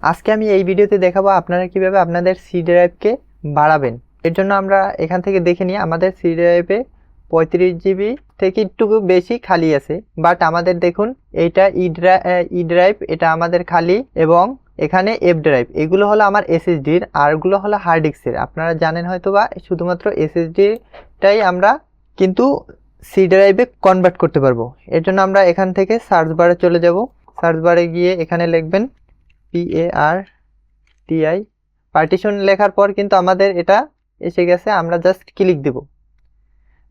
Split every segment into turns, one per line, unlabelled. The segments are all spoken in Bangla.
আজকে আমি এই ভিডিওতে দেখাবো আপনারা কীভাবে আপনাদের সি ড্রাইভকে বাড়াবেন। এর জন্য আমরা এখান থেকে দেখে নিই, আমাদের সি ড্রাইভে পঁয়ত্রিশ জিবি থেকে একটু বেশি খালি আছে। বাট আমাদের দেখুন এইটা ই ই ড্রাইভ এটা আমাদের খালি এবং এখানে এফ ড্রাইভ এগুলো হলো আমার এসএসডির আরগুলো হলো হার্ড ডিস্কের আপনারা জানেন হয়তো বা শুধুমাত্র এসএসডিটাই আমরা কিন্তু সি ড্রাইভে কনভার্ট করতে পারব। এর জন্য আমরা এখান থেকে সার্চ বারে চলে যাব। সার্চ বারে গিয়ে এখানে লিখবেন P A R T I partition লেখার পর কিন্তু আমাদের এটা এসে গেছে, আমরা জাস্ট ক্লিক দেব।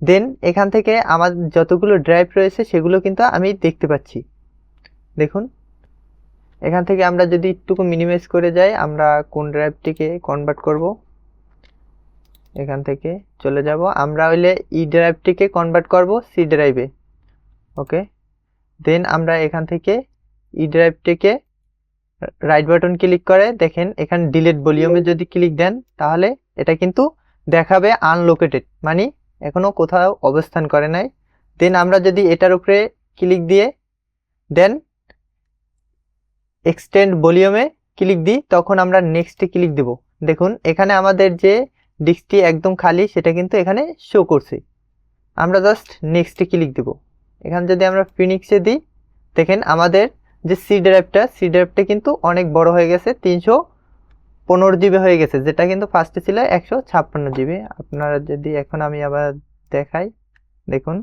দেন এখান থেকে আমার যতগুলো ড্রাইভ রয়েছে সেগুলো কিন্তু আমি দেখতে পাচ্ছি। দেখুন, এখান থেকে আমরা যদি একটুকু মিনিমাইজ করে যাই, আমরা কোন ড্রাইভটিকে কনভার্ট করব। এখান থেকে চলে যাব। আমরা হইলে ই ড্রাইভটিকে কনভার্ট করব সি ড্রাইভে ওকে দেন আমরা এখান থেকে ই ড্রাইভটিকে রাইট বাটন ক্লিক করে দেখেন এখানে ডিলিট ভলিউমে যদি ক্লিক দেন তাহলে এটা কিন্তু দেখাবে আনলোকেটেড মানে এখনও কোথাও অবস্থান করে নাই। দেন আমরা যদি এটার উপরে ক্লিক দিয়ে দেন এক্সটেন্ড ভলিউমে ক্লিক দিই তখন আমরা নেক্সটে ক্লিক দেব। দেখুন এখানে আমাদের যে ডিস্কটি একদম খালি সেটা কিন্তু এখানে শো করছে। আমরা জাস্ট নেক্সটে ক্লিক দেব। এখানে যদি আমরা ফিনিক্সে দিই দেখেন আমাদের যে সি ড্রাইভটা সি ড্রাইভটা কিন্তু অনেক বড় হয়ে গেছে, তিনশো পনেরো জিবি হয়ে গেছে, যেটা কিন্তু ফার্স্টে ছিল একশো ছাপ্পান্ন জিবি আপনারা যদি এখন আমি আবার দেখাই, দেখুন।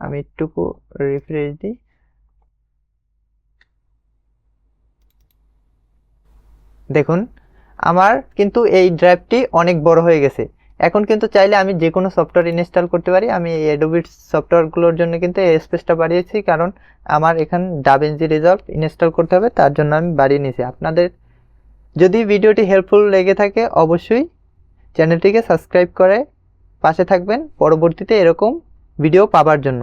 আমি একটুকু রিফ্রেশ দিই। দেখুন, আমার কিন্তু এই ড্রাইভটি অনেক বড় হয়ে গেছে। এখন কিন্তু চাইলে আমি যে কোনো সফটওয়্যার ইনস্টল করতে পারি। আমি অ্যাডোবিট সফটওয়্যারগুলোর জন্য কিন্তু স্পেসটা বাড়িয়েছি, কারণ আমার এখান ডাবেনজি রিজল্ভ ইনস্টল করতে হবে, তার জন্য আমি বাড়িয়ে নিয়েছি। আপনাদের যদি ভিডিওটি হেল্পফুল লেগে থাকে, অবশ্যই চ্যানেলটিকে সাবস্ক্রাইব করে পাশে থাকবেন। পরবর্তীতে এরকম ভিডিও পাবার জন্য।